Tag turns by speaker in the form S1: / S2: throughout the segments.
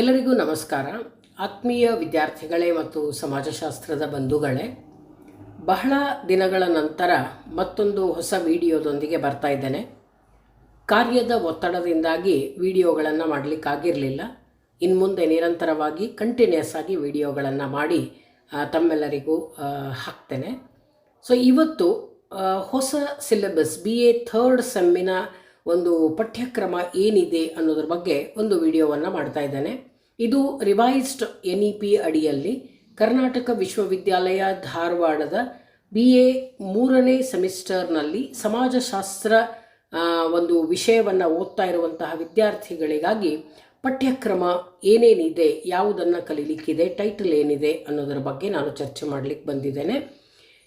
S1: ಎಲ್ಲರಿಗೂ ನಮಸ್ಕಾರ. ಆತ್ಮೀಯ ವಿದ್ಯಾರ್ಥಿಗಳೇ ಮತ್ತು ಸಮಾಜಶಾಸ್ತ್ರದ ಬಂಧುಗಳೇ, ಬಹಳ ದಿನಗಳ ನಂತರ ಮತ್ತೊಂದು ಹೊಸ ವಿಡಿಯೋದೊಂದಿಗೆ ಬರ್ತಾ ಇದ್ದೇನೆ. ಕಾರ್ಯದ ಒತ್ತಡದಿಂದಾಗಿ ವಿಡಿಯೋಗಳನ್ನು ಮಾಡಲಿಕ್ಕಾಗಿರಲಿಲ್ಲ. ಇನ್ನು ಮುಂದೆ ನಿರಂತರವಾಗಿ ಕಂಟಿನ್ಯೂಸ್ ಆಗಿ ವಿಡಿಯೋಗಳನ್ನು ಮಾಡಿ ತಮ್ಮೆಲ್ಲರಿಗೂ ಹಾಕ್ತೇನೆ. ಸೊ ಇವತ್ತು ಹೊಸ ಸಿಲೆಬಸ್ ಬಿ ಎ ಥರ್ಡ್ ಸೆಮ್ಮಿನ ಒಂದು ಪಠ್ಯಕ್ರಮ ಏನಿದೆ ಅನ್ನೋದ್ರ ಬಗ್ಗೆ ಒಂದು ವಿಡಿಯೋವನ್ನು ಮಾಡ್ತಾ ಇದ್ದೇನೆ. ಇದು ರಿವೈಸ್ಡ್ ಎನ್ ಇ ಪಿ ಅಡಿಯಲ್ಲಿ ಕರ್ನಾಟಕ ವಿಶ್ವವಿದ್ಯಾಲಯ ಧಾರವಾಡದ ಬಿ ಎ ಮೂರನೇ ಸೆಮಿಸ್ಟರ್ನಲ್ಲಿ ಸಮಾಜಶಾಸ್ತ್ರ ಒಂದು ವಿಷಯವನ್ನು ಓದ್ತಾ ಇರುವಂತಹ ವಿದ್ಯಾರ್ಥಿಗಳಿಗಾಗಿ ಪಠ್ಯಕ್ರಮ ಏನೇನಿದೆ, ಯಾವುದನ್ನು ಕಲೀಲಿಕ್ಕಿದೆ, ಟೈಟಲ್ ಏನಿದೆ ಅನ್ನೋದರ ಬಗ್ಗೆ ನಾನು ಚರ್ಚೆ ಮಾಡಲಿಕ್ಕೆ ಬಂದಿದ್ದೇನೆ.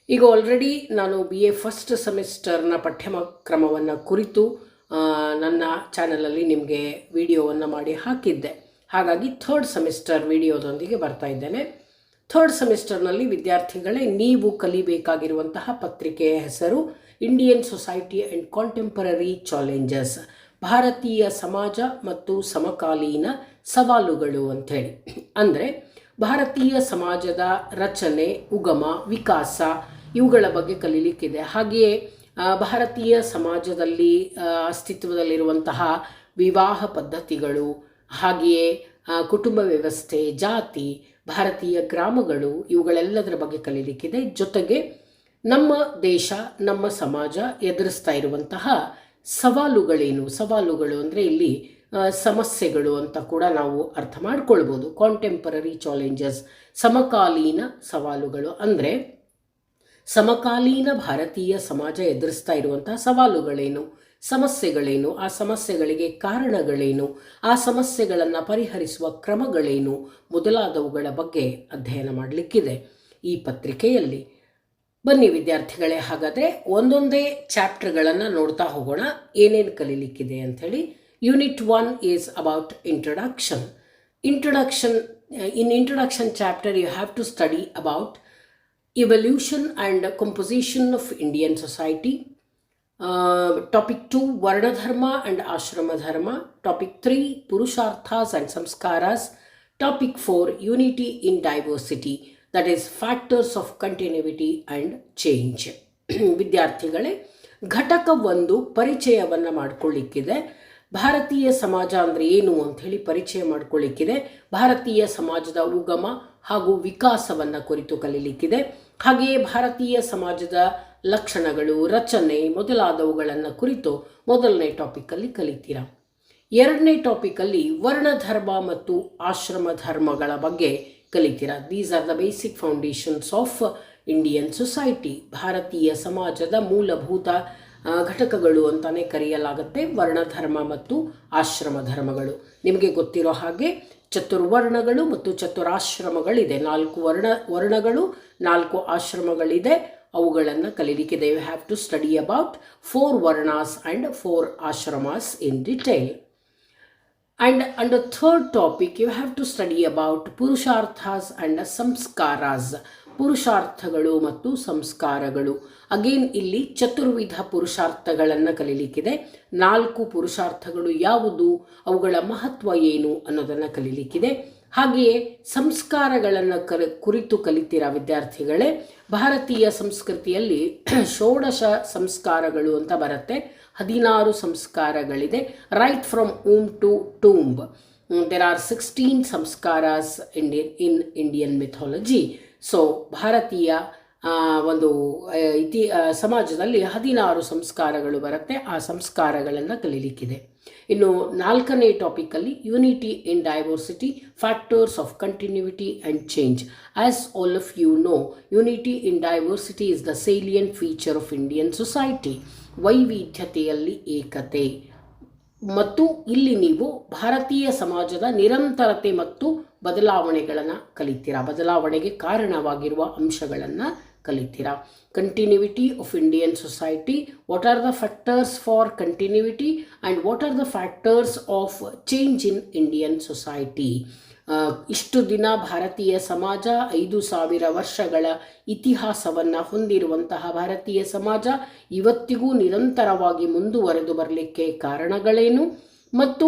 S1: ಈಗ ಆಲ್ರೆಡಿ ನಾನು ಬಿ ಎ ಫಸ್ಟ್ ಸೆಮಿಸ್ಟರ್ನ ಪಠ್ಯಕ್ರಮವನ್ನು ಕುರಿತು ನನ್ನ ಚಾನಲಲ್ಲಿ ನಿಮಗೆ ವಿಡಿಯೋವನ್ನು ಮಾಡಿ ಹಾಕಿದ್ದೆ. ಹಾಗಾಗಿ ಥರ್ಡ್ ಸೆಮಿಸ್ಟರ್ ವಿಡಿಯೋದೊಂದಿಗೆ ಬರ್ತಾ ಇದ್ದೇನೆ. ಥರ್ಡ್ ಸೆಮಿಸ್ಟರ್ನಲ್ಲಿ ವಿದ್ಯಾರ್ಥಿಗಳೇ ನೀವು ಕಲಿಬೇಕಾಗಿರುವಂತಹ ಪತ್ರಿಕೆಯ ಹೆಸರು Indian society and contemporary challenges ಭಾರತೀಯ ಸಮಾಜ ಮತ್ತು ಸಮಕಾಲೀನ ಸವಾಲುಗಳು ಅಂಥೇಳಿ. ಅಂದರೆ ಭಾರತೀಯ ಸಮಾಜದ ರಚನೆ, ಉಗಮ, ವಿಕಾಸ ಇವುಗಳ ಬಗ್ಗೆ ಕಲೀಲಿಕ್ಕಿದೆ. ಹಾಗೆಯೇ ಭಾರತೀಯ ಸಮಾಜದಲ್ಲಿ ಅಸ್ತಿತ್ವದಲ್ಲಿರುವಂತಹ ವಿವಾಹ ಪದ್ಧತಿಗಳು ಹಾಗೆಯೇ ಕುಟುಂಬ ವ್ಯವಸ್ಥೆ, ಜಾತಿ, ಭಾರತೀಯ ಗ್ರಾಮಗಳು ಇವುಗಳೆಲ್ಲದರ ಬಗ್ಗೆ ಕಲೀಲಿಕ್ಕಿದೆ. ಜೊತೆಗೆ ನಮ್ಮ ದೇಶ, ನಮ್ಮ ಸಮಾಜ ಎದುರಿಸ್ತಾ ಇರುವಂತಹ ಸವಾಲುಗಳೇನು? ಸವಾಲುಗಳು ಅಂದರೆ ಇಲ್ಲಿ ಸಮಸ್ಯೆಗಳು ಅಂತ ಕೂಡ ನಾವು ಅರ್ಥ ಮಾಡ್ಕೊಳ್ಬೋದು. ಕಾಂಟೆಂಪರರಿ ಚಾಲೆಂಜಸ್ ಸಮಕಾಲೀನ ಸವಾಲುಗಳು ಅಂದರೆ ಸಮಕಾಲೀನ ಭಾರತೀಯ ಸಮಾಜ ಎದುರಿಸ್ತಾ ಇರುವಂತಹ ಸವಾಲುಗಳೇನು? ಸಮಸ್ಯೆಗಳೇನು? ಆ ಸಮಸ್ಯೆಗಳಿಗೆ ಕಾರಣಗಳೇನು? ಆ ಸಮಸ್ಯೆಗಳನ್ನು ಪರಿಹರಿಸುವ ಕ್ರಮಗಳೇನು? ಮೊದಲಾದವುಗಳ ಬಗ್ಗೆ ಅಧ್ಯಯನ ಮಾಡಲಿಕ್ಕಿದೆ ಈ ಪತ್ರಿಕೆಯಲ್ಲಿ. ಬನ್ನಿ ವಿದ್ಯಾರ್ಥಿಗಳೇ, ಹಾಗಾದರೆ ಒಂದೊಂದೇ ಚಾಪ್ಟರ್ಗಳನ್ನು ನೋಡ್ತಾ ಹೋಗೋಣ. ಏನೇನು ಕಲೀಲಿಕ್ಕಿದೆ ಅಂಥೇಳಿ. Unit one is about introduction introduction in introduction chapter you have to study about evolution and composition of Indian society. Topic two varnadharma and ashrama dharma topic three purusharthas and samskaras. Topic four unity in diversity that is factors of continuity and change ವಿದ್ಯಾರ್ಥಿಗಳೇ, ಘಟಕ ಒಂದು ಪರಿಚಯವನ್ನು ಮಾಡಿಕೊಳ್ಳಿಕ್ಕಿದೆ. ಭಾರತೀಯ ಸಮಾಜ ಅಂದರೆ ಏನು ಅಂತ ಹೇಳಿ ಪರಿಚಯ ಮಾಡಿಕೊಳ್ಳಿಕ್ಕಿದೆ. ಭಾರತೀಯ ಸಮಾಜದ ಉಗಮ ಹಾಗೂ ವಿಕಾಸವನ್ನು ಕುರಿತು ಕಲೀಲಿಕ್ಕಿದೆ. ಹಾಗೆಯೇ ಭಾರತೀಯ ಸಮಾಜದ ಲಕ್ಷಣಗಳು, ರಚನೆ ಮೊದಲಾದವುಗಳನ್ನು ಕುರಿತು ಮೊದಲನೇ ಟಾಪಿಕಲ್ಲಿ ಕಲಿತೀರಾ? ಎರಡನೇ ಟಾಪಿಕಲ್ಲಿ ವರ್ಣಧರ್ಮ ಮತ್ತು ಆಶ್ರಮ ಧರ್ಮಗಳ ಬಗ್ಗೆ ಕಲಿತೀರಾ? These are the basic foundations of Indian society ಭಾರತೀಯ ಸಮಾಜದ ಮೂಲಭೂತ ಘಟಕಗಳು ಅಂತಲೇ ಕರೆಯಲಾಗುತ್ತೆ ವರ್ಣಧರ್ಮ ಮತ್ತು ಆಶ್ರಮ ಧರ್ಮಗಳು ನಿಮಗೆ ಗೊತ್ತಿರೋ ಹಾಗೆ ಚತುರ್ವರ್ಣಗಳು ಮತ್ತು ಚತುರಾಶ್ರಮಗಳಿದೆ. ನಾಲ್ಕು ವರ್ಣ, ವರ್ಣಗಳು, ನಾಲ್ಕು ಆಶ್ರಮಗಳಿದೆ. ಅವುಗಳನ್ನು ಕಲೀಲಿಕ್ಕೆ they have to study about four varnas and four ashramas in detail And under third topic you have to study about purusharthas and samskaras ಪುರುಷಾರ್ಥಗಳು ಮತ್ತು ಸಂಸ್ಕಾರಗಳು ಅಗೇನ್ ಇಲ್ಲಿ ಚತುರ್ವಿಧ ಪುರುಷಾರ್ಥಗಳನ್ನು ಕಲೀಲಿಕ್ಕಿದೆ ನಾಲ್ಕು ಪುರುಷಾರ್ಥಗಳು ಯಾವುದು ಅವುಗಳ ಮಹತ್ವ ಏನು ಅನ್ನೋದನ್ನು ಕಲೀಲಿಕ್ಕಿದೆ ಹಾಗೆಯೇ ಸಂಸ್ಕಾರಗಳನ್ನು ಕಲ ಕುರಿತು ಕಲಿತೀರಾ ವಿದ್ಯಾರ್ಥಿಗಳೇ? ಭಾರತೀಯ ಸಂಸ್ಕೃತಿಯಲ್ಲಿ ಷೋಡಶ ಸಂಸ್ಕಾರಗಳು ಅಂತ ಬರುತ್ತೆ. ಹದಿನಾರು ಸಂಸ್ಕಾರಗಳಿದೆ. Right from womb to tomb there are sixteen samskaras Indian in Indian mythology so ಭಾರತೀಯ ಒಂದು ಇತಿ ಸಮಾಜದಲ್ಲಿ ಹದಿನಾರು ಸಂಸ್ಕಾರಗಳು ಬರುತ್ತೆ. ಆ ಸಂಸ್ಕಾರಗಳನ್ನು ಕಲೀಲಿಕ್ಕಿದೆ ಇನ್ನು ನಾಲ್ಕನೇ ಟಾಪಿಕಲ್ಲಿ unity in diversity factors of continuity and change as all of you know unity in diversity is the salient feature of Indian society ವೈವಿಧ್ಯತೆಯಲ್ಲಿ ಏಕತೆ. ಮತ್ತು ಇಲ್ಲಿ ನೀವು ಭಾರತೀಯ ಸಮಾಜದ ನಿರಂತರತೆ ಮತ್ತು ಬದಲಾವಣೆಗಳನ್ನು ಕಲಿತೀರ? ಬದಲಾವಣೆಗೆ ಕಾರಣವಾಗಿರುವ ಅಂಶಗಳನ್ನು ಕಲಿತೀರಾ? Continuity of Indian society what are the factors for continuity and what are the factors of change in Indian society ಇಷ್ಟು ದಿನ ಭಾರತೀಯ ಸಮಾಜ, ಐದು ಸಾವಿರ ವರ್ಷಗಳ ಇತಿಹಾಸವನ್ನು ಹೊಂದಿರುವಂತಹ ಭಾರತೀಯ ಸಮಾಜ ಇವತ್ತಿಗೂ ನಿರಂತರವಾಗಿ ಮುಂದುವರೆದು ಬರಲಿಕ್ಕೆ ಕಾರಣಗಳೇನು? ಮತ್ತು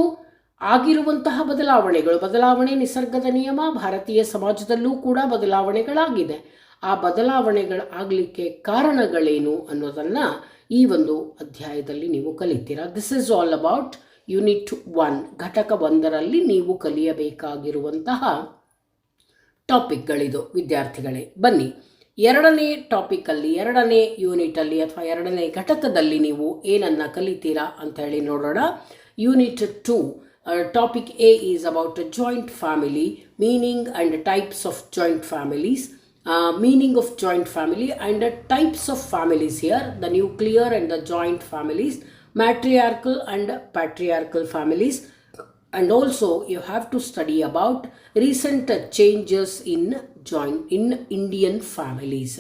S1: ಆಗಿರುವಂತಹ ಬದಲಾವಣೆಗಳು, ಬದಲಾವಣೆ ನಿಸರ್ಗದ ನಿಯಮ, ಭಾರತೀಯ ಸಮಾಜದಲ್ಲೂ ಕೂಡ ಬದಲಾವಣೆಗಳಾಗಿದೆ. ಆ ಬದಲಾವಣೆಗಳು ಆಗಲಿಕ್ಕೆ ಕಾರಣಗಳೇನು ಅನ್ನೋದನ್ನು ಈ ಒಂದು ಅಧ್ಯಾಯದಲ್ಲಿ ನೀವು ಕಲಿತೀರಾ. This is all about unit one ಘಟಕ ಒಂದರಲ್ಲಿ ನೀವು ಕಲಿಯಬೇಕಾಗಿರುವಂತಹ ಟಾಪಿಕ್ಗಳಿದು ವಿದ್ಯಾರ್ಥಿಗಳೇ, ಬನ್ನಿ. ಎರಡನೇ ಟಾಪಿಕಲ್ಲಿ ಎರಡನೇ ಯೂನಿಟಲ್ಲಿ ಅಥವಾ ಎರಡನೇ ಘಟಕದಲ್ಲಿ ನೀವು ಏನನ್ನು ಕಲಿತೀರಾ ಅಂತ ಹೇಳಿ ನೋಡೋಣ unit two topic A is about joint family meaning and types of joint families meaning of joint family and the types of families here the nuclear and the joint families matriarchal and patriarchal families and also you have to study about recent changes in joint in indian families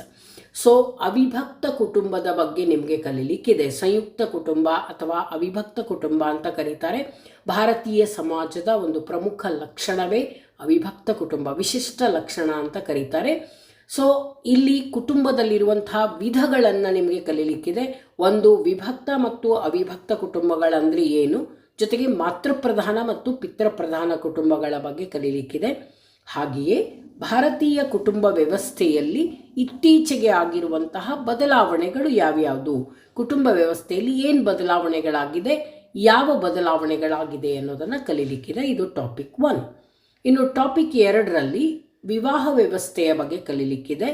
S1: so ಅವಿಭಕ್ತ ಕುಟುಂಬದ ಬಗ್ಗೆ ನಿಮಗೆ ಕಲೀಲಿಕ್ಕಿದೆ ಸಂಯುಕ್ತ ಕುಟುಂಬ ಅಥವಾ ಅವಿಭಕ್ತ ಕುಟುಂಬ ಅಂತ ಕರೀತಾರೆ ಭಾರತೀಯ ಸಮಾಜದ ಒಂದು ಪ್ರಮುಖ ಲಕ್ಷಣವೇ ಅವಿಭಕ್ತ ಕುಟುಂಬ ವಿಶಿಷ್ಟ ಲಕ್ಷಣ ಅಂತ ಕರೀತಾರೆ ಸೊ ಇಲ್ಲಿ ಕುಟುಂಬದಲ್ಲಿರುವಂತಹ ವಿಧಗಳನ್ನು ನಿಮಗೆ ಕಲೀಲಿಕ್ಕಿದೆ. ಒಂದು ವಿಭಕ್ತ ಮತ್ತು ಅವಿಭಕ್ತ ಕುಟುಂಬಗಳಂದ್ರೆ ಏನು? ಜೊತೆಗೆ ಮಾತೃಪ್ರಧಾನ ಮತ್ತು ಪಿತೃಪ್ರಧಾನ ಕುಟುಂಬಗಳ ಬಗ್ಗೆ ಕಲೀಲಿಕ್ಕಿದೆ. ಹಾಗೆಯೇ ಭಾರತೀಯ ಕುಟುಂಬ ವ್ಯವಸ್ಥೆಯಲ್ಲಿ ಇತ್ತೀಚೆಗೆ ಆಗಿರುವಂತಹ ಬದಲಾವಣೆಗಳು ಯಾವ್ಯಾವುದು? ಕುಟುಂಬ ವ್ಯವಸ್ಥೆಯಲ್ಲಿ ಏನು ಬದಲಾವಣೆಗಳಾಗಿದೆ? ಯಾವ ಬದಲಾವಣೆಗಳಾಗಿದೆ ಅನ್ನೋದನ್ನು ಕಲೀಲಿಕ್ಕಿದೆ. ಇದು ಟಾಪಿಕ್ ಒನ್ ಇನ್ನು ಟಾಪಿಕ್ ಎರಡರಲ್ಲಿ ವಿವಾಹ ವ್ಯವಸ್ಥೆಯ ಬಗ್ಗೆ ಕಲೀಲಿಕ್ಕಿದೆ.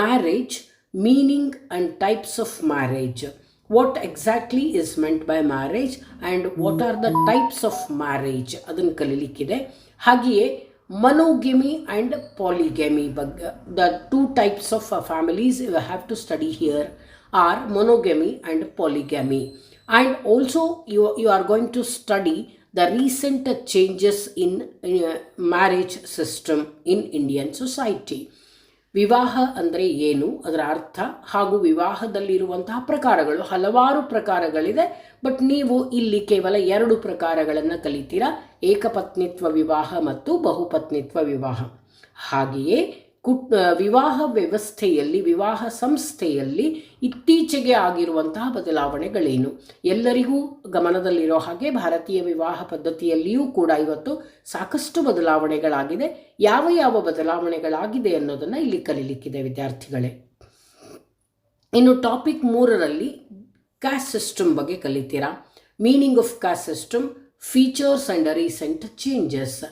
S1: Marriage meaning and types of marriage what exactly is meant by marriage and what are the types of marriage ಅದನ್ನು ಕಲೀಲಿಕ್ಕಿದೆ. ಹಾಗೆಯೇ ಮನೋಗೆಮಿ ಆ್ಯಂಡ್ ಪಾಲಿಗೆಮಿ ಬಗ್ಗೆ the two types of families you have to study here are monogamy and polygamy and also you you are going to study the recent changes in uh, marriage system in Indian society. ವಿವಾಹ ಅಂದರೆ ಏನು? ಅದರ ಅರ್ಥ ಹಾಗೂ ವಿವಾಹದಲ್ಲಿರುವಂತಹ ಪ್ರಕಾರಗಳು ಹಲವಾರು ಪ್ರಕಾರಗಳಿದೆ. But ನೀವು ಇಲ್ಲಿ ಕೇವಲ ಎರಡು ಪ್ರಕಾರಗಳನ್ನು ಕಲಿತೀರಾ. ಏಕಪತ್ನಿತ್ವ ವಿವಾಹ ಮತ್ತು ಬಹುಪತ್ನಿತ್ವ ವಿವಾಹ. ಹಾಗೆಯೇ ಕುಟ್ ವಿವಾಹ ವ್ಯವಸ್ಥೆಯಲ್ಲಿ, ವಿವಾಹ ಸಂಸ್ಥೆಯಲ್ಲಿ ಇತ್ತೀಚೆಗೆ ಆಗಿರುವಂತಹ ಬದಲಾವಣೆಗಳೇನು? ಎಲ್ಲರಿಗೂ ಗಮನದಲ್ಲಿರೋ ಹಾಗೆ ಭಾರತೀಯ ವಿವಾಹ ಪದ್ಧತಿಯಲ್ಲಿಯೂ ಕೂಡ ಇವತ್ತು ಸಾಕಷ್ಟು ಬದಲಾವಣೆಗಳಾಗಿದೆ. ಯಾವ ಯಾವ ಬದಲಾವಣೆಗಳಾಗಿದೆ ಅನ್ನೋದನ್ನು ಇಲ್ಲಿ ಕಲೀಲಿಕ್ಕಿದೆ ವಿದ್ಯಾರ್ಥಿಗಳೇ. ಇನ್ನು ಟಾಪಿಕ್ ಮೂರರಲ್ಲಿ ಕ್ಯಾಸ್ಟ್ ಸಿಸ್ಟಮ್ ಬಗ್ಗೆ ಕಲಿತೀರಾ? Meaning of caste system, features and recent changes.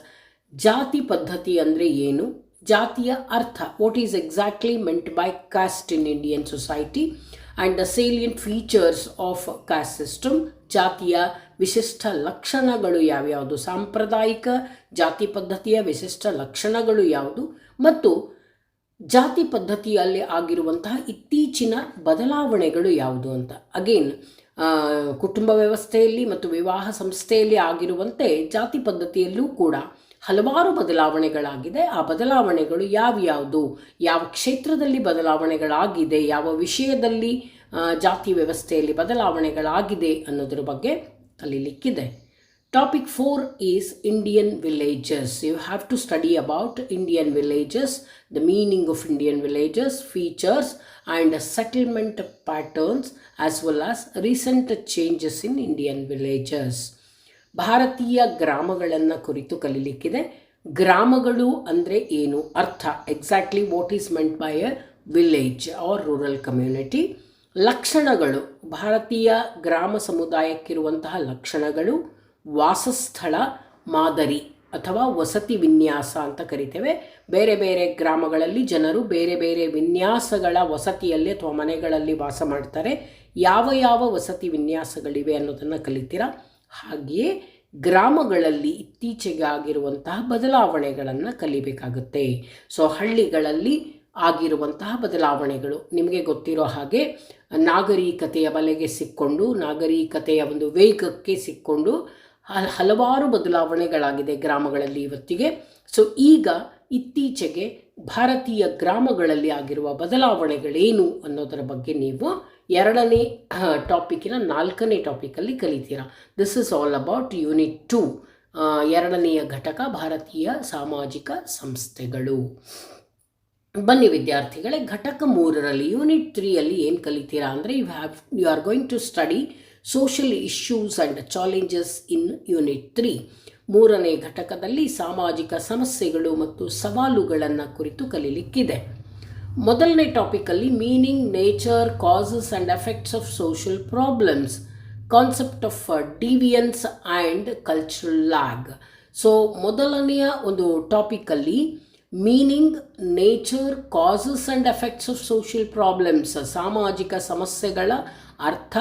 S1: ಜಾತಿ ಪದ್ಧತಿ ಅಂದರೆ ಏನು? ಜಾತಿಯ ಅರ್ಥ. What is exactly meant by caste in Indian society and the salient features of caste system ಜಾತಿಯ ವಿಶಿಷ್ಟ ಲಕ್ಷಣಗಳು ಯಾವ್ಯಾವುದು? ಸಾಂಪ್ರದಾಯಿಕ ಜಾತಿ ಪದ್ಧತಿಯ ವಿಶಿಷ್ಟ ಲಕ್ಷಣಗಳು ಯಾವುದು? ಮತ್ತು ಜಾತಿ ಪದ್ಧತಿಯಲ್ಲಿ ಆಗಿರುವಂತಹ ಇತ್ತೀಚಿನ ಬದಲಾವಣೆಗಳು ಯಾವುದು ಅಂತ. ಅಗೇನ್ ಕುಟುಂಬ ವ್ಯವಸ್ಥೆಯಲ್ಲಿ ಮತ್ತು ವಿವಾಹ ಸಂಸ್ಥೆಯಲ್ಲಿ ಆಗಿರುವಂತೆ ಜಾತಿ ಪದ್ಧತಿಯಲ್ಲೂ ಕೂಡ ಹಲವಾರು ಬದಲಾವಣೆಗಳಾಗಿದೆ. ಆ ಬದಲಾವಣೆಗಳು ಯಾವ್ಯಾವುದು? ಯಾವ ಕ್ಷೇತ್ರದಲ್ಲಿ ಬದಲಾವಣೆಗಳಾಗಿದೆ? ಯಾವ ವಿಷಯದಲ್ಲಿ ಜಾತಿ ವ್ಯವಸ್ಥೆಯಲ್ಲಿ ಬದಲಾವಣೆಗಳಾಗಿದೆ ಅನ್ನೋದ್ರ ಬಗ್ಗೆ ಕಲೀಲಿಕ್ಕಿದೆ topic four is Indian villages you have to study about Indian villages the meaning of Indian villages features and settlement patterns as well as recent changes in Indian villages ಭಾರತೀಯ ಗ್ರಾಮಗಳನ್ನು ಕುರಿತು ಕಲೀಲಿಕ್ಕಿದೆ. ಗ್ರಾಮಗಳು ಅಂದರೆ ಏನು? ಅರ್ಥ. Exactly what is meant by a village or rural community ಲಕ್ಷಣಗಳು. ಭಾರತೀಯ ಗ್ರಾಮ ಸಮುದಾಯಕ್ಕಿರುವಂತಹ ಲಕ್ಷಣಗಳು ವಾಸಸ್ಥಳ, ಮಾದರಿ ಅಥವಾ ವಸತಿ ವಿನ್ಯಾಸ ಅಂತ ಕರಿತೇವೆ. ಬೇರೆ ಬೇರೆ ಗ್ರಾಮಗಳಲ್ಲಿ ಜನರು ಬೇರೆ ಬೇರೆ ವಿನ್ಯಾಸಗಳ ವಸತಿಯಲ್ಲಿ ಅಥವಾ ಮನೆಗಳಲ್ಲಿ ವಾಸ ಮಾಡ್ತಾರೆ. ಯಾವ ಯಾವ ವಸತಿ ವಿನ್ಯಾಸಗಳಿವೆ ಅನ್ನೋದನ್ನು ಕಲಿತೀರಾ? ಹಾಗೆಯೇ ಗ್ರಾಮಗಳಲ್ಲಿ ಇತ್ತೀಚೆಗೆ ಆಗಿರುವಂತಹ ಬದಲಾವಣೆಗಳನ್ನು ಕಲಿಬೇಕಾಗುತ್ತೆ. ಸೊ ಹಳ್ಳಿಗಳಲ್ಲಿ ಆಗಿರುವಂತಹ ಬದಲಾವಣೆಗಳು. ನಿಮಗೆ ಗೊತ್ತಿರೋ ಹಾಗೆ ನಾಗರಿಕತೆಯ ಬಲೆಗೆ ಸಿಕ್ಕೊಂಡು, ನಾಗರಿಕತೆಯ ಒಂದು ವೇಗಕ್ಕೆ ಸಿಕ್ಕೊಂಡು ಹಲವಾರು ಬದಲಾವಣೆಗಳಾಗಿದೆ ಗ್ರಾಮಗಳಲ್ಲಿ ಇವತ್ತಿಗೆ. ಸೊ ಈಗ ಇತ್ತೀಚೆಗೆ ಭಾರತೀಯ ಗ್ರಾಮಗಳಲ್ಲಿ ಆಗಿರುವ ಬದಲಾವಣೆಗಳೇನು ಅನ್ನೋದರ ಬಗ್ಗೆ ನೀವು ಎರಡನೇ ಟಾಪಿಕ್ಕಿನ ನಾಲ್ಕನೇ ಟಾಪಿಕಲ್ಲಿ ಕಲಿತೀರಾ. This is all about unit two ಎರಡನೆಯ ಘಟಕ ಭಾರತೀಯ ಸಾಮಾಜಿಕ ಸಂಸ್ಥೆಗಳು. ಬನ್ನಿ ವಿದ್ಯಾರ್ಥಿಗಳೇ, ಘಟಕ ಮೂರರಲ್ಲಿ ಯೂನಿಟ್ ತ್ರೀಯಲ್ಲಿ ಏನು ಕಲಿತೀರಾ ಅಂದರೆ you have you are going to study social issues and challenges in unit three ಮೂರನೇ ಘಟಕದಲ್ಲಿ ಸಾಮಾಜಿಕ ಸಮಸ್ಯೆಗಳು ಮತ್ತು ಸವಾಲುಗಳನ್ನು ಕುರಿತು ಕಲೀಲಿಕ್ಕಿದೆ. ಮೊದಲನೇ ಟಾಪಿಕಲ್ಲಿ meaning nature causes and effects of social problems concept of deviance and cultural lag so ಮೊದಲನೆಯ ಒಂದು ಟಾಪಿಕಲ್ಲಿ meaning nature causes and effects of social problems ಸಾಮಾಜಿಕ ಸಮಸ್ಯೆಗಳ ಅರ್ಥ,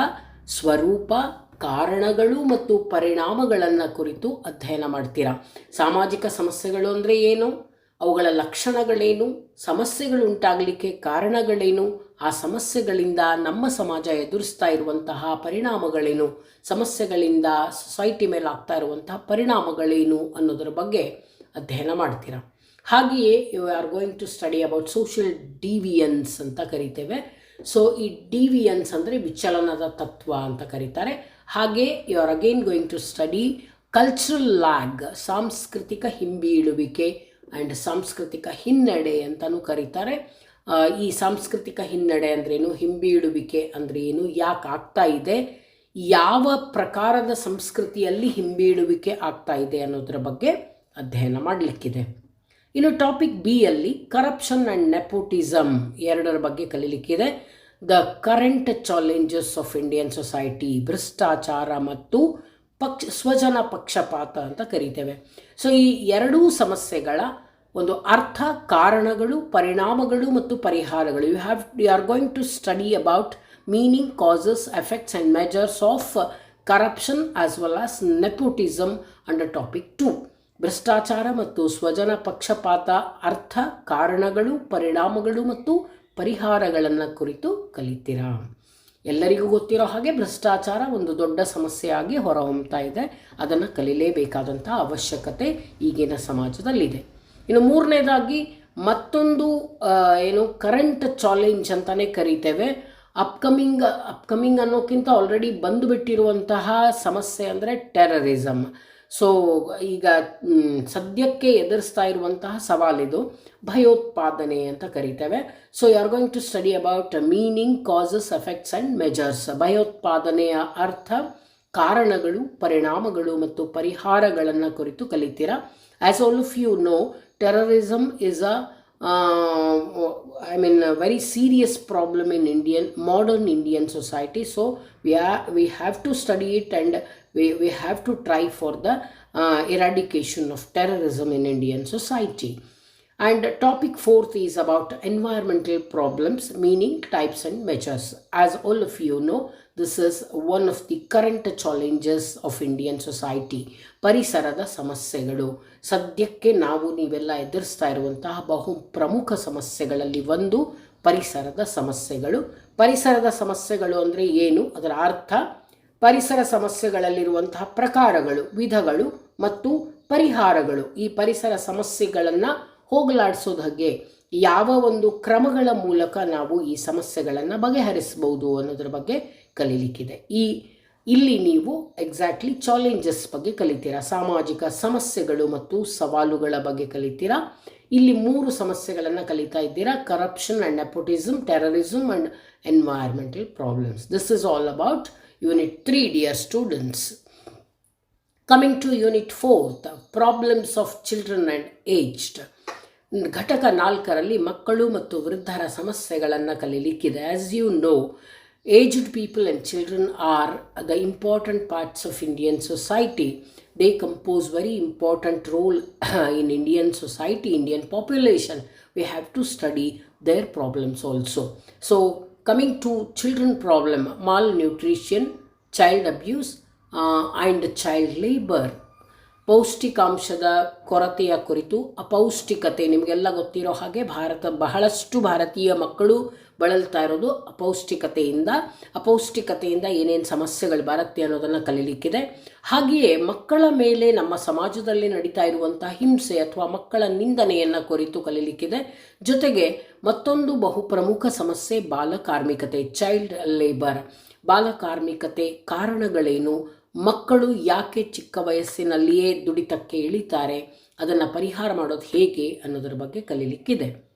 S1: ಸ್ವರೂಪ, ಕಾರಣಗಳು ಮತ್ತು ಪರಿಣಾಮಗಳನ್ನು ಕುರಿತು ಅಧ್ಯಯನ ಮಾಡ್ತೀರಾ? ಸಾಮಾಜಿಕ ಸಮಸ್ಯೆಗಳು ಅಂದರೆ ಏನು? ಅವುಗಳ ಲಕ್ಷಣಗಳೇನು? ಸಮಸ್ಯೆಗಳು ಉಂಟಾಗಲಿಕ್ಕೆ ಕಾರಣಗಳೇನು? ಆ ಸಮಸ್ಯೆಗಳಿಂದ ನಮ್ಮ ಸಮಾಜ ಎದುರಿಸ್ತಾ ಇರುವಂತಹ ಪರಿಣಾಮಗಳೇನು? ಸಮಸ್ಯೆಗಳಿಂದ ಸೊಸೈಟಿ ಮೇಲೆ ಆಗ್ತಾ ಇರುವಂತಹ ಪರಿಣಾಮಗಳೇನು ಅನ್ನೋದರ ಬಗ್ಗೆ ಅಧ್ಯಯನ ಮಾಡ್ತೀರಾ? ಹಾಗೆಯೇ you are going to study about social deviance ಅಂತ ಕರಿತೇವೆ. ಸೊ ಈ ಡಿವಿಯನ್ಸ್ ಅಂದರೆ ವಿಚಲನದ ತತ್ವ ಅಂತ ಕರೀತಾರೆ. ಹಾಗೆ you are again going to study cultural lag ಸಾಂಸ್ಕೃತಿಕ ಹಿಂಬೀಳುವಿಕೆ ಆ್ಯಂಡ್ ಸಾಂಸ್ಕೃತಿಕ ಹಿನ್ನಡೆ ಅಂತಲೂ ಕರೀತಾರೆ. ಈ ಸಾಂಸ್ಕೃತಿಕ ಹಿನ್ನಡೆ ಅಂದ್ರೇನು? ಹಿಂಬೀಳುವಿಕೆ ಅಂದರೆ ಏನು ಯಾಕೆ ಆಗ್ತಾ ಇದೆ? ಯಾವ ಪ್ರಕಾರದ ಸಂಸ್ಕೃತಿಯಲ್ಲಿ ಹಿಂಬೀಳುವಿಕೆ ಆಗ್ತಾ ಇದೆ ಅನ್ನೋದ್ರ ಬಗ್ಗೆ ಅಧ್ಯಯನ ಮಾಡಲಿಕ್ಕಿದೆ. ಇನ್ನು ಟಾಪಿಕ್ ಬಿ ಅಲ್ಲಿ ಕರಪ್ಷನ್ ಆ್ಯಂಡ್ ನೆಪೋಟಿಸಮ್ ಎರಡರ ಬಗ್ಗೆ ಕಲೀಲಿಕ್ಕಿದೆ. The current challenges of Indian society ಭ್ರಷ್ಟಾಚಾರ ಮತ್ತು ಪಕ್ಷ, ಸ್ವಜನ ಪಕ್ಷಪಾತ ಅಂತ ಕರಿತೇವೆ. ಸೊ ಈ ಎರಡೂ ಸಮಸ್ಯೆಗಳ ಒಂದು ಅರ್ಥ, ಕಾರಣಗಳು, ಪರಿಣಾಮಗಳು ಮತ್ತು ಪರಿಹಾರಗಳು you have you are going to study about meaning causes effects and measures of corruption as well as nepotism under topic two ಭ್ರಷ್ಟಾಚಾರ ಮತ್ತು ಸ್ವಜನ ಪಕ್ಷಪಾತ, ಅರ್ಥ, ಕಾರಣಗಳು, ಪರಿಣಾಮಗಳು ಮತ್ತು ಪರಿಹಾರಗಳನ್ನು ಕುರಿತು ಕಲಿತೀರಾ? ಎಲ್ಲರಿಗೂ ಗೊತ್ತಿರೋ ಹಾಗೆ ಭ್ರಷ್ಟಾಚಾರ ಒಂದು ದೊಡ್ಡ ಸಮಸ್ಯೆಯಾಗಿ ಹೊರಹೊಮ್ತಾ ಇದೆ. ಅದನ್ನು ಕಲೀಲೇಬೇಕಾದಂಥ ಅವಶ್ಯಕತೆ ಈಗಿನ ಸಮಾಜದಲ್ಲಿದೆ. ಇನ್ನು ಮೂರನೇದಾಗಿ ಮತ್ತೊಂದು ಏನು ಕರೆಂಟ್ ಚಾಲೆಂಜ್ ಅಂತಲೇ ಕರಿತೇವೆ. ಅಪ್ಕಮಿಂಗ್ ಅಪ್ಕಮಿಂಗ್ ಅನ್ನೋಕ್ಕಿಂತ ಆಲ್ರೆಡಿ ಬಂದುಬಿಟ್ಟಿರುವಂತಹ ಸಮಸ್ಯೆ ಅಂದರೆ ಟೆರರಿಸಮ್ ಸೊ ಈಗ ಸದ್ಯಕ್ಕೆ ಎದುರಿಸ್ತಾ ಇರುವಂತಹ ಸವಾಲಿದು ಭಯೋತ್ಪಾದನೆ ಅಂತ ಕರಿತೇವೆ. So you are going to study about meaning causes effects and measures ಭಯೋತ್ಪಾದನೆಯ ಅರ್ಥ ಕಾರಣಗಳು ಪರಿಣಾಮಗಳು ಮತ್ತು ಪರಿಹಾರಗಳನ್ನು ಕುರಿತು ಕಲಿತೀರಾ? As all of you know terrorism is a I mean very serious problem in Indian modern Indian society so are, we have to study it and we, we have to try for the uh, eradication of terrorism in Indian society. And topic fourth is about environmental problems, meaning types and measures. As all of you know, this is one of the current challenges of Indian society. ಪರಿಸರದ ಸಮಸ್ಯೆಗಳು ಸದ್ಯಕ್ಕೆ ನಾವು ನೀವೆಲ್ಲ ಎದುರಿಸ್ತಾ ಇರುವಂತಹ ಬಹು ಪ್ರಮುಖ ಸಮಸ್ಯೆಗಳಲ್ಲಿ ಒಂದು ಪರಿಸರದ ಸಮಸ್ಯೆಗಳು Parisarada ಸಮಸ್ಯೆಗಳು ಅಂದರೆ ಏನು ಅದರ ಅರ್ಥ ಪರಿಸರ ಸಮಸ್ಯೆಗಳಲ್ಲಿರುವಂತಹ ಪ್ರಕಾರಗಳು, ವಿಧಗಳು ಮತ್ತು ಪರಿಹಾರಗಳು ಈ ಪರಿಸರ ಸಮಸ್ಯೆಗಳನ್ನು ಹೋಗಲಾಡಿಸೋದಾಗೆ ಯಾವ ಒಂದು ಕ್ರಮಗಳ ಮೂಲಕ ನಾವು ಈ ಸಮಸ್ಯೆಗಳನ್ನು ಬಗೆಹರಿಸಬಹುದು ಅನ್ನೋದ್ರ ಬಗ್ಗೆ ಕಲೀಲಿಕ್ಕಿದೆ. ಈ, ಇಲ್ಲಿ ನೀವು ಎಕ್ಸಾಕ್ಟ್ಲಿ ಚಾಲೆಂಜಸ್ ಬಗ್ಗೆ ಕಲಿತೀರಾ? ಸಾಮಾಜಿಕ ಸಮಸ್ಯೆಗಳು ಮತ್ತು ಸವಾಲುಗಳ ಬಗ್ಗೆ ಕಲಿತೀರಾ? ಇಲ್ಲಿ ಮೂರು ಸಮಸ್ಯೆಗಳನ್ನು ಕಲಿತಾ ಇದ್ದೀರಾ? Corruption and nepotism terrorism and environmental problems this is all about unit three students. Students coming to unit fourth problems of children and aged ಘಟಕ ನಾಲ್ಕರಲ್ಲಿ ಮಕ್ಕಳು ಮತ್ತು ವೃದ್ಧರ ಸಮಸ್ಯೆಗಳನ್ನು ಕಲೀಲಿಕ್ಕಿದೆ. As you know aged people and children are the important parts of Indian society they compose very important role in Indian society Indian population we have to study their problems also so coming to children problem malnutrition child abuse and child labour ಪೌಷ್ಟಿಕಾಂಶದ ಕೊರತೆಯ ಕುರಿತು ಅಪೌಷ್ಟಿಕತೆ ನಿಮಗೆಲ್ಲ ಗೊತ್ತಿರೋ ಹಾಗೆ ಭಾರತ, ಬಹಳಷ್ಟು ಭಾರತೀಯ ಮಕ್ಕಳು ಬಳಲ್ತಾ ಇರೋದು ಅಪೌಷ್ಟಿಕತೆಯಿಂದ. ಅಪೌಷ್ಟಿಕತೆಯಿಂದ ಏನೇನು ಸಮಸ್ಯೆಗಳು ಬರುತ್ತೆ ಅನ್ನೋದನ್ನು ಕಲೀಲಿಕ್ಕಿದೆ. ಹಾಗೆಯೇ ಮಕ್ಕಳ ಮೇಲೆ ನಮ್ಮ ಸಮಾಜದಲ್ಲಿ ನಡೀತಾ ಇರುವಂಥ ಹಿಂಸೆ ಅಥವಾ ಮಕ್ಕಳ ನಿಂದನೆಯನ್ನು ಕುರಿತು ಕಲೀಲಿಕ್ಕಿದೆ. ಜೊತೆಗೆ ಮತ್ತೊಂದು ಬಹು ಪ್ರಮುಖ ಸಮಸ್ಯೆ ಬಾಲಕಾರ್ಮಿಕತೆ ಚೈಲ್ಡ್ ಲೇಬರ್ ಬಾಲಕಾರ್ಮಿಕತೆ ಕಾರಣಗಳೇನು? ಮಕ್ಕಳು ಯಾಕೆ ಚಿಕ್ಕ ವಯಸ್ಸಿನಲ್ಲಿಯೇ ದುಡಿತಕ್ಕೆ ಇಳಿತಾರೆ? ಅದನ್ನು ಪರಿಹಾರ ಮಾಡೋದು ಹೇಗೆ ಅನ್ನೋದರ ಬಗ್ಗೆ ಕಲೀಲಿಕ್ಕಿದೆ.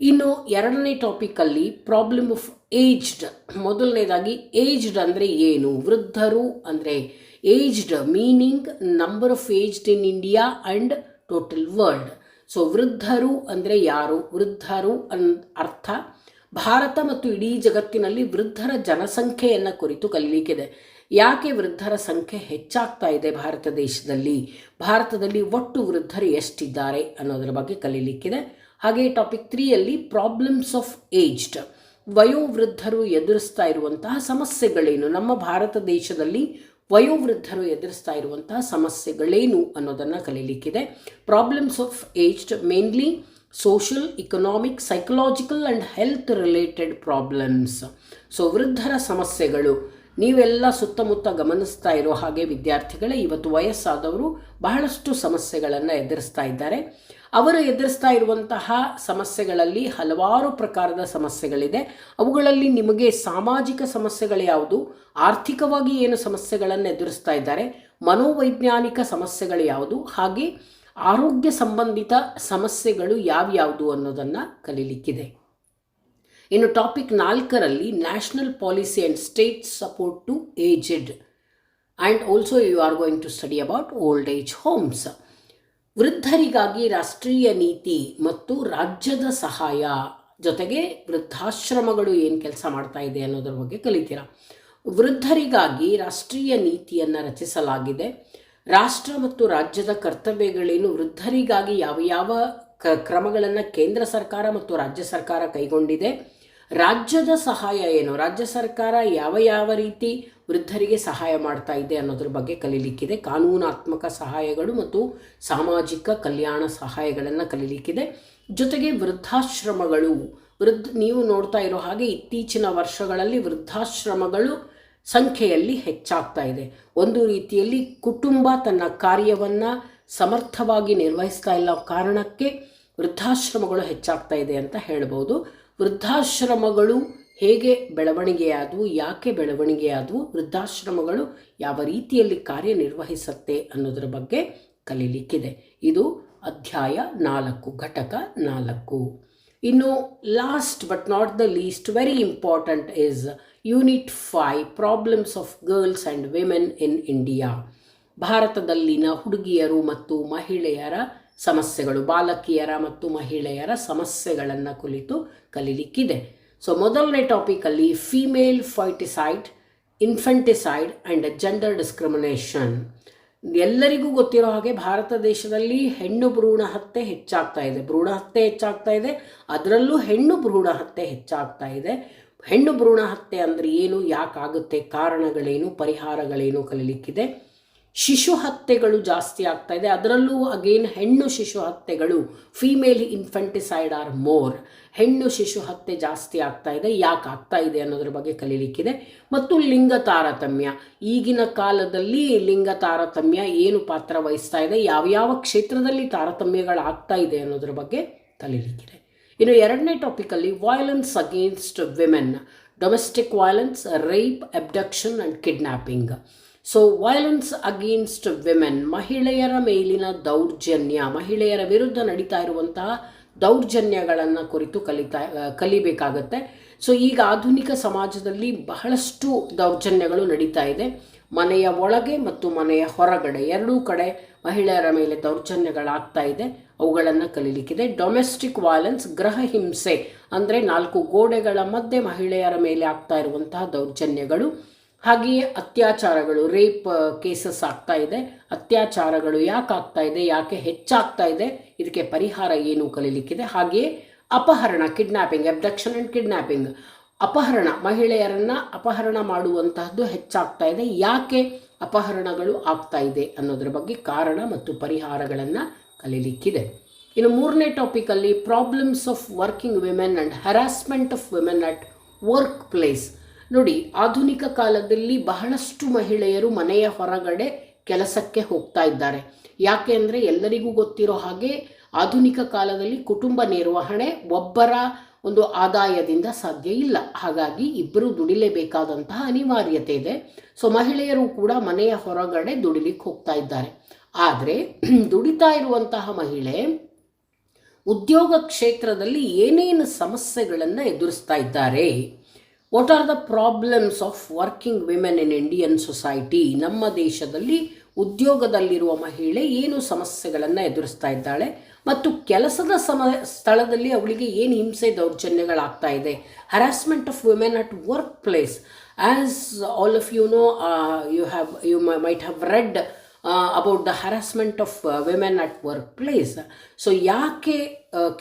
S1: ಇನ್ನು ಎರಡನೇ ಟಾಪಿಕಲ್ಲಿ ಪ್ರಾಬ್ಲಮ್ ಆಫ್ ಏಜ್ಡ್ ಮೊದಲನೇದಾಗಿ ಏಜ್ಡ್ ಅಂದರೆ ಏನು? ವೃದ್ಧರು ಅಂದರೆ aged meaning number of aged in India and total world so ವೃದ್ಧರು ಅಂದರೆ ಯಾರು? ವೃದ್ಧರು ಅನ್ ಅರ್ಥ, ಭಾರತ ಮತ್ತು ಇಡೀ ಜಗತ್ತಿನಲ್ಲಿ ವೃದ್ಧರ ಜನಸಂಖ್ಯೆಯನ್ನು ಕುರಿತು ಕಲಿಲಿಕ್ಕಿದೆ. ಯಾಕೆ ವೃದ್ಧರ ಸಂಖ್ಯೆ ಹೆಚ್ಚಾಗ್ತಾ ಇದೆ ಭಾರತ ದೇಶದಲ್ಲಿ? ಭಾರತದಲ್ಲಿ ಒಟ್ಟು ವೃದ್ಧರು ಎಷ್ಟಿದ್ದಾರೆ ಅನ್ನೋದರ ಬಗ್ಗೆ ಕಲೀಲಿಕ್ಕಿದೆ. ಹಾಗೆ ಟಾಪಿಕ್ ತ್ರೀಯಲ್ಲಿ ಪ್ರಾಬ್ಲಮ್ಸ್ ಆಫ್ ಏಜ್ಡ್ ವಯೋವೃದ್ಧರು ಎದುರಿಸ್ತಾ ಇರುವಂತಹ ಸಮಸ್ಯೆಗಳೇನು? ನಮ್ಮ ಭಾರತ ದೇಶದಲ್ಲಿ ವಯೋವೃದ್ಧರು ಎದುರಿಸ್ತಾ ಇರುವಂತಹ ಸಮಸ್ಯೆಗಳೇನು ಅನ್ನೋದನ್ನು ಕಲೀಲಿಕ್ಕಿದೆ. Problems of aged mainly social economic psychological and health related problems so ವೃದ್ಧರ ಸಮಸ್ಯೆಗಳು, ನೀವೆಲ್ಲ ಸುತ್ತಮುತ್ತ ಗಮನಿಸ್ತಾ ಇರೋ ಹಾಗೆ ವಿದ್ಯಾರ್ಥಿಗಳೇ ಇವತ್ತು ವಯಸ್ಸಾದವರು ಬಹಳಷ್ಟು ಸಮಸ್ಯೆಗಳನ್ನು ಎದುರಿಸ್ತಾ ಇದ್ದಾರೆ. ಅವರು ಎದುರಿಸ್ತಾ ಇರುವಂತಹ ಸಮಸ್ಯೆಗಳಲ್ಲಿ ಹಲವಾರು ಪ್ರಕಾರದ ಸಮಸ್ಯೆಗಳಿದೆ. ಅವುಗಳಲ್ಲಿ ನಿಮಗೆ ಸಾಮಾಜಿಕ ಸಮಸ್ಯೆಗಳು ಯಾವುದು? ಆರ್ಥಿಕವಾಗಿ ಏನು ಸಮಸ್ಯೆಗಳನ್ನು ಎದುರಿಸ್ತಾ ಇದ್ದಾರೆ? ಮನೋವೈಜ್ಞಾನಿಕ ಸಮಸ್ಯೆಗಳು ಯಾವುದು? ಹಾಗೆ ಆರೋಗ್ಯ ಸಂಬಂಧಿತ ಸಮಸ್ಯೆಗಳು ಯಾವ್ಯಾವುದು ಅನ್ನೋದನ್ನು ಕಲೀಲಿಕ್ಕಿದೆ. ಇನ್ನು ಟಾಪಿಕ್ ನಾಲ್ಕರಲ್ಲಿ national policy and state support to aged and also you are going to study about old age homes. ವೃದ್ಧರಿಗಾಗಿ ರಾಷ್ಟ್ರೀಯ ನೀತಿ ಮತ್ತು ರಾಜ್ಯದ ಸಹಾಯ ಜೊತೆಗೆ ವೃದ್ಧಾಶ್ರಮಗಳು ಏನು ಕೆಲಸ ಮಾಡ್ತಾ ಇದೆ ಅನ್ನೋದ್ರ ಬಗ್ಗೆ ಕಲಿತೀರಾ. ವೃದ್ಧರಿಗಾಗಿ ರಾಷ್ಟ್ರೀಯ ನೀತಿಯನ್ನು ರಚಿಸಲಾಗಿದೆ. ರಾಷ್ಟ್ರ ಮತ್ತು ರಾಜ್ಯದ ಕರ್ತವ್ಯಗಳೇನು? ವೃದ್ಧರಿಗಾಗಿ ಯಾವ ಯಾವ ಕ್ರಮಗಳನ್ನು ಕೇಂದ್ರ ಸರ್ಕಾರ ಮತ್ತು ರಾಜ್ಯ ಸರ್ಕಾರ ಕೈಗೊಂಡಿದೆ? ರಾಜ್ಯದ ಸಹಾಯ ಏನು? ರಾಜ್ಯ ಸರ್ಕಾರ ಯಾವ ಯಾವ ರೀತಿ ವೃದ್ಧರಿಗೆ ಸಹಾಯ ಮಾಡ್ತಾ ಇದೆ ಅನ್ನೋದ್ರ ಬಗ್ಗೆ ಕಲೀಲಿಕ್ಕಿದೆ. ಕಾನೂನಾತ್ಮಕ ಸಹಾಯಗಳು ಮತ್ತು ಸಾಮಾಜಿಕ ಕಲ್ಯಾಣ ಸಹಾಯಗಳನ್ನು ಕಲೀಲಿಕ್ಕಿದೆ. ಜೊತೆಗೆ ವೃದ್ಧಾಶ್ರಮಗಳು, ವೃದ್ಧ ನೀವು ನೋಡ್ತಾ ಇರೋ ಹಾಗೆ ಇತ್ತೀಚಿನ ವರ್ಷಗಳಲ್ಲಿ ವೃದ್ಧಾಶ್ರಮಗಳು ಸಂಖ್ಯೆಯಲ್ಲಿ ಹೆಚ್ಚಾಗ್ತಾ ಇದೆ. ಒಂದು ರೀತಿಯಲ್ಲಿ ಕುಟುಂಬ ತನ್ನ ಕಾರ್ಯವನ್ನು ಸಮರ್ಥವಾಗಿ ನಿರ್ವಹಿಸ್ತಾ ಇಲ್ಲ ಕಾರಣಕ್ಕೆ ವೃದ್ಧಾಶ್ರಮಗಳು ಹೆಚ್ಚಾಗ್ತಾ ಇದೆ ಅಂತ ಹೇಳ್ಬೋದು. ವೃದ್ಧಾಶ್ರಮಗಳು ಹೇಗೆ ಬೆಳವಣಿಗೆಯಾದವು, ಯಾಕೆ ಬೆಳವಣಿಗೆಯಾದವು, ವೃದ್ಧಾಶ್ರಮಗಳು ಯಾವ ರೀತಿಯಲ್ಲಿ ಕಾರ್ಯನಿರ್ವಹಿಸುತ್ತೆ ಅನ್ನೋದರ ಬಗ್ಗೆ ಕಲೀಲಿಕ್ಕಿದೆ. ಇದು ಅಧ್ಯಾಯ ನಾಲ್ಕು, ಘಟಕ ನಾಲ್ಕು. ಇನ್ನು last but not the least very important is unit five problems of girls and women in India ಭಾರತದಲ್ಲಿನ ಹುಡುಗಿಯರು ಮತ್ತು ಮಹಿಳೆಯರ ಸಮಸ್ಯೆಗಳು. ಬಾಲಕಿಯರ ಮತ್ತು ಮಹಿಳೆಯರ ಸಮಸ್ಯೆಗಳನ್ನು ಕುರಿತು ಕಲೀಲಿಕ್ಕಿದೆ. ಸೊ ಮೊದಲನೇ ಟಾಪಿಕಲ್ಲಿ female foeticide infanticide and gender discrimination ಎಲ್ಲರಿಗೂ ಗೊತ್ತಿರೋ ಹಾಗೆ ಭಾರತ ದೇಶದಲ್ಲಿ ಹೆಣ್ಣು ಭ್ರೂಣ ಹತ್ಯೆ ಹೆಚ್ಚಾಗ್ತಾ ಇದೆ. ಭ್ರೂಣ ಹತ್ಯೆ ಹೆಚ್ಚಾಗ್ತಾ ಇದೆ. ಅದರಲ್ಲೂ ಹೆಣ್ಣು ಭ್ರೂಣ ಹತ್ಯೆ ಹೆಚ್ಚಾಗ್ತಾ ಇದೆ. ಹೆಣ್ಣು ಭ್ರೂಣ ಹತ್ಯೆ ಅಂದರೆ ಏನು, ಯಾಕಾಗುತ್ತೆ, ಕಾರಣಗಳೇನು, ಪರಿಹಾರಗಳೇನು ಕಲೀಲಿಕ್ಕಿದೆ. ಶಿಶು ಹತ್ಯೆಗಳು ಜಾಸ್ತಿ ಆಗ್ತಾ ಇದೆ. ಅದರಲ್ಲೂ ಅಗೇನ್ ಹೆಣ್ಣು ಶಿಶು ಹತ್ಯೆಗಳು ಫೀಮೇಲ್ ಇನ್ಫೆಂಟಿಸೈಡ್ ಆರ್ ಮೋರ್ ಹೆಣ್ಣು ಶಿಶು ಹತ್ಯೆ ಜಾಸ್ತಿ ಆಗ್ತಾ ಇದೆ. ಯಾಕೆ ಆಗ್ತಾ ಇದೆ ಅನ್ನೋದ್ರ ಬಗ್ಗೆ ಕಲೀಲಿಕ್ಕಿದೆ. ಮತ್ತು ಲಿಂಗ ತಾರತಮ್ಯ. ಈಗಿನ ಕಾಲದಲ್ಲಿ ಲಿಂಗ ತಾರತಮ್ಯ ಏನು ಪಾತ್ರ ವಹಿಸ್ತಾ ಇದೆ, ಯಾವ್ಯಾವ ಕ್ಷೇತ್ರದಲ್ಲಿ ತಾರತಮ್ಯಗಳಾಗ್ತಾ ಇದೆ ಅನ್ನೋದ್ರ ಬಗ್ಗೆ ಕಲೀಲಿಕ್ಕಿದೆ. ಇನ್ನು ಎರಡನೇ ಟಾಪಿಕಲ್ಲಿ violence against women domestic violence rape abduction and kidnapping so violence against women ಮಹಿಳೆಯರ ಮೇಲಿನ ದೌರ್ಜನ್ಯ, ಮಹಿಳೆಯರ ವಿರುದ್ಧ ನಡೀತಾ ಇರುವಂತಹ ದೌರ್ಜನ್ಯಗಳನ್ನು ಕುರಿತು ಕಲಿತಾ, ಕಲಿಬೇಕಾಗತ್ತೆ. ಸೊ ಈಗ ಆಧುನಿಕ ಸಮಾಜದಲ್ಲಿ ಬಹಳಷ್ಟು ದೌರ್ಜನ್ಯಗಳು ನಡೀತಾ ಇದೆ. ಮನೆಯ ಒಳಗೆ ಮತ್ತು ಮನೆಯ ಹೊರಗಡೆ ಎರಡೂ ಕಡೆ ಮಹಿಳೆಯರ ಮೇಲೆ ದೌರ್ಜನ್ಯಗಳಾಗ್ತಾ ಇದೆ. ಅವುಗಳನ್ನು ಕಲೀಲಿಕ್ಕಿದೆ. ಡೊಮೆಸ್ಟಿಕ್ ವಯಲೆನ್ಸ್ ಗೃಹ ಹಿಂಸೆ ಅಂದರೆ ನಾಲ್ಕು ಗೋಡೆಗಳ ಮಧ್ಯೆ ಮಹಿಳೆಯರ ಮೇಲೆ ಆಗ್ತಾ ಇರುವಂತಹ ದೌರ್ಜನ್ಯಗಳು. ಹಾಗೆಯೇ ಅತ್ಯಾಚಾರಗಳು ರೇಪ್ ಕೇಸಸ್ ಆಗ್ತಾ ಇದೆ. ಅತ್ಯಾಚಾರಗಳು ಯಾಕೆ ಆಗ್ತಾ ಇದೆ, ಯಾಕೆ ಹೆಚ್ಚಾಗ್ತಾ ಇದೆ, ಇದಕ್ಕೆ ಪರಿಹಾರ ಏನು ಕಲೀಲಿಕ್ಕಿದೆ? ಹಾಗೆಯೇ ಅಪಹರಣ ಕಿಡ್ನಾಪಿಂಗ್ ಅಬ್ಡಕ್ಷನ್ ಆ್ಯಂಡ್ ಕಿಡ್ನಾಪಿಂಗ್ ಅಪಹರಣ, ಮಹಿಳೆಯರನ್ನು ಅಪಹರಣ ಮಾಡುವಂತಹದ್ದು ಹೆಚ್ಚಾಗ್ತಾ ಇದೆ. ಯಾಕೆ ಅಪಹರಣಗಳು ಆಗ್ತಾ ಇದೆ ಅನ್ನೋದ್ರ ಬಗ್ಗೆ ಕಾರಣ ಮತ್ತು ಪರಿಹಾರಗಳನ್ನು ಕಲೀಲಿಕ್ಕಿದೆ. ಇನ್ನು ಮೂರನೇ ಟಾಪಿಕಲ್ಲಿ problems of working women and harassment of women at work place ನೋಡಿ, ಆಧುನಿಕ ಕಾಲದಲ್ಲಿ ಬಹಳಷ್ಟು ಮಹಿಳೆಯರು ಮನೆಯ ಹೊರಗಡೆ ಕೆಲಸಕ್ಕೆ ಹೋಗ್ತಾ ಇದ್ದಾರೆ. ಯಾಕೆ ಅಂದರೆ ಎಲ್ಲರಿಗೂ ಗೊತ್ತಿರೋ ಹಾಗೆ ಆಧುನಿಕ ಕಾಲದಲ್ಲಿ ಕುಟುಂಬ ನಿರ್ವಹಣೆ ಒಬ್ಬರ ಒಂದು ಆದಾಯದಿಂದ ಸಾಧ್ಯ ಇಲ್ಲ. ಹಾಗಾಗಿ ಇಬ್ಬರು ದುಡಿಲೇಬೇಕಾದಂತಹ ಅನಿವಾರ್ಯತೆ ಇದೆ. ಸೊ ಮಹಿಳೆಯರು ಕೂಡ ಮನೆಯ ಹೊರಗಡೆ ದುಡಿಲಿಕ್ಕೆ ಹೋಗ್ತಾ ಇದ್ದಾರೆ. ಆದರೆ, ದುಡಿತಾ ಇರುವಂತಹ ಮಹಿಳೆ ಉದ್ಯೋಗ ಕ್ಷೇತ್ರದಲ್ಲಿ ಏನೇನು ಸಮಸ್ಯೆಗಳನ್ನು ಎದುರಿಸ್ತಾ ಇದ್ದಾರೆ? What are the problems of working women in Indian society ನಮ್ಮ ದೇಶದಲ್ಲಿ ಉದ್ಯೋಗದಲ್ಲಿರುವ ಮಹಿಳೆ ಏನು ಸಮಸ್ಯೆಗಳನ್ನು ಎದುರಿಸ್ತಾ ಇದ್ದಾಳೆ? ಮತ್ತು ಕೆಲಸದ ಸಮ, ಸ್ಥಳದಲ್ಲಿ ಅವಳಿಗೆ ಏನು ಹಿಂಸೆ ದೌರ್ಜನ್ಯಗಳಾಗ್ತಾ ಇದೆ? Harassment of women at work place as all of you know you have you might have read about the harassment of women at work place so ಯಾಕೆ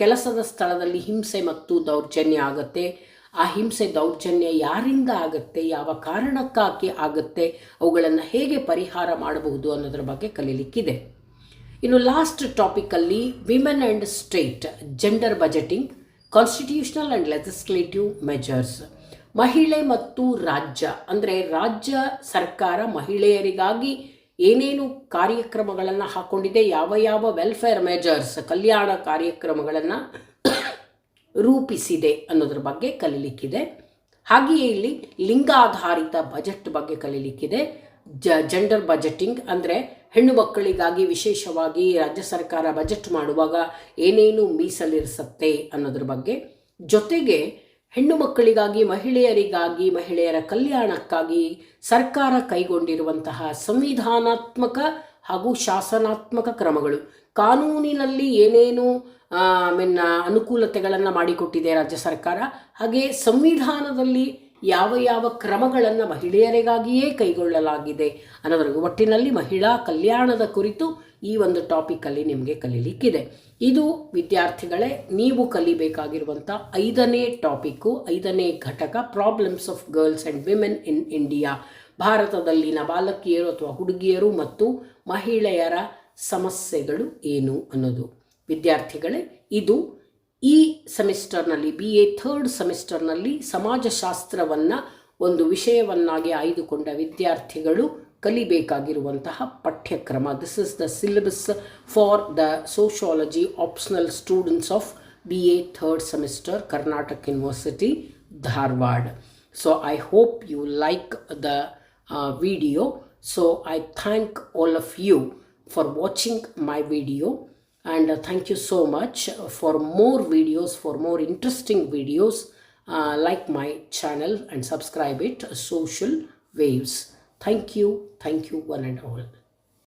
S1: ಕೆಲಸದ ಸ್ಥಳದಲ್ಲಿ ಹಿಂಸೆ ಮತ್ತು ದೌರ್ಜನ್ಯ ಆಗುತ್ತೆ? ಆ ಹಿಂಸೆ ದೌರ್ಜನ್ಯ ಯಾರಿಂದ ಆಗುತ್ತೆ, ಯಾವ ಕಾರಣಕ್ಕಾಗಿ ಆಗುತ್ತೆ, ಅವುಗಳನ್ನು ಹೇಗೆ ಪರಿಹಾರ ಮಾಡಬಹುದು ಅನ್ನೋದ್ರ ಬಗ್ಗೆ ಕಲೀಲಿಕ್ಕಿದೆ. ಇನ್ನು last ಟಾಪಿಕಲ್ಲಿ women and state gender budgeting constitutional and legislative measures ಮಹಿಳೆ ಮತ್ತು ರಾಜ್ಯ, ಅಂದರೆ ರಾಜ್ಯ ಸರ್ಕಾರ ಮಹಿಳೆಯರಿಗಾಗಿ ಏನೇನು ಕಾರ್ಯಕ್ರಮಗಳನ್ನು ಹಾಕ್ಕೊಂಡಿದೆ ಯಾವ ಯಾವ ವೆಲ್ಫೇರ್ ಮೆಜರ್ಸ್ ಕಲ್ಯಾಣ ಕಾರ್ಯಕ್ರಮಗಳನ್ನು ರೂಪಿಸಿದೆ ಅನ್ನೋದ್ರ ಬಗ್ಗೆ ಕಲೀಲಿಕ್ಕಿದೆ. ಹಾಗೆಯೇ ಇಲ್ಲಿ ಲಿಂಗಾಧಾರಿತ ಬಜೆಟ್ ಬಗ್ಗೆ ಕಲೀಲಿಕ್ಕಿದೆ. ಜ ಜೆಂಡರ್ ಬಜೆಟಿಂಗ್ ಅಂದರೆ ಹೆಣ್ಣು ಮಕ್ಕಳಿಗಾಗಿ ವಿಶೇಷವಾಗಿ ರಾಜ್ಯ ಸರ್ಕಾರ ಬಜೆಟ್ ಮಾಡುವಾಗ ಏನೇನು ಮೀಸಲಿರಿಸುತ್ತೆ ಅನ್ನೋದ್ರ ಬಗ್ಗೆ. ಜೊತೆಗೆ ಹೆಣ್ಣು ಮಕ್ಕಳಿಗಾಗಿ, ಮಹಿಳೆಯರಿಗಾಗಿ, ಮಹಿಳೆಯರ ಕಲ್ಯಾಣಕ್ಕಾಗಿ ಸರ್ಕಾರ ಕೈಗೊಂಡಿರುವಂತಹ ಸಂವಿಧಾನಾತ್ಮಕ ಹಾಗೂ ಶಾಸನಾತ್ಮಕ ಕ್ರಮಗಳು. ಕಾನೂನಿನಲ್ಲಿ ಏನೇನು ಮೀನ್ ಅನುಕೂಲತೆಗಳನ್ನು ಮಾಡಿಕೊಟ್ಟಿದೆ ರಾಜ್ಯ ಸರ್ಕಾರ, ಹಾಗೆ ಸಂವಿಧಾನದಲ್ಲಿ ಯಾವ ಯಾವ ಕ್ರಮಗಳನ್ನು ಮಹಿಳೆಯರಿಗಾಗಿಯೇ ಕೈಗೊಳ್ಳಲಾಗಿದೆ ಅನ್ನೋದ್ರ ಒಟ್ಟಿನಲ್ಲಿ ಮಹಿಳಾ ಕಲ್ಯಾಣದ ಕುರಿತು ಈ ಒಂದು ಟಾಪಿಕಲ್ಲಿ ನಿಮಗೆ ಕಲೀಲಿಕ್ಕಿದೆ. ಇದು ವಿದ್ಯಾರ್ಥಿಗಳೇ, ನೀವು ಕಲಿಬೇಕಾಗಿರುವಂಥ ಐದನೇ ಟಾಪಿಕ್ಕು ಐದನೇ ಘಟಕ problems of girls and women in India ಭಾರತದಲ್ಲಿನ ಬಾಲಕಿಯರು ಅಥವಾ ಹುಡುಗಿಯರು ಮತ್ತು ಮಹಿಳೆಯರ ಸಮಸ್ಯೆಗಳು ಏನು ಅನ್ನೋದು. ವಿದ್ಯಾರ್ಥಿಗಳೇ, ಇದು ಈ ಸೆಮಿಸ್ಟರ್ನಲ್ಲಿ, ಬಿ ಎ ಥರ್ಡ್ ಸೆಮಿಸ್ಟರ್ನಲ್ಲಿ ಸಮಾಜಶಾಸ್ತ್ರವನ್ನು ಒಂದು ವಿಷಯವನ್ನಾಗಿ ಆಯ್ದುಕೊಂಡ ವಿದ್ಯಾರ್ಥಿಗಳು ಕಲಿಬೇಕಾಗಿರುವಂತಹ ಪಠ್ಯಕ್ರಮ. This is the syllabus for the sociology optional students of B A third semester Karnataka university Dharwad so I hope you like the video So I thank all of you for watching my video and thank you so much for more videos, for more interesting videos. Uh, like my channel and subscribe it social waves thank you thank you one and all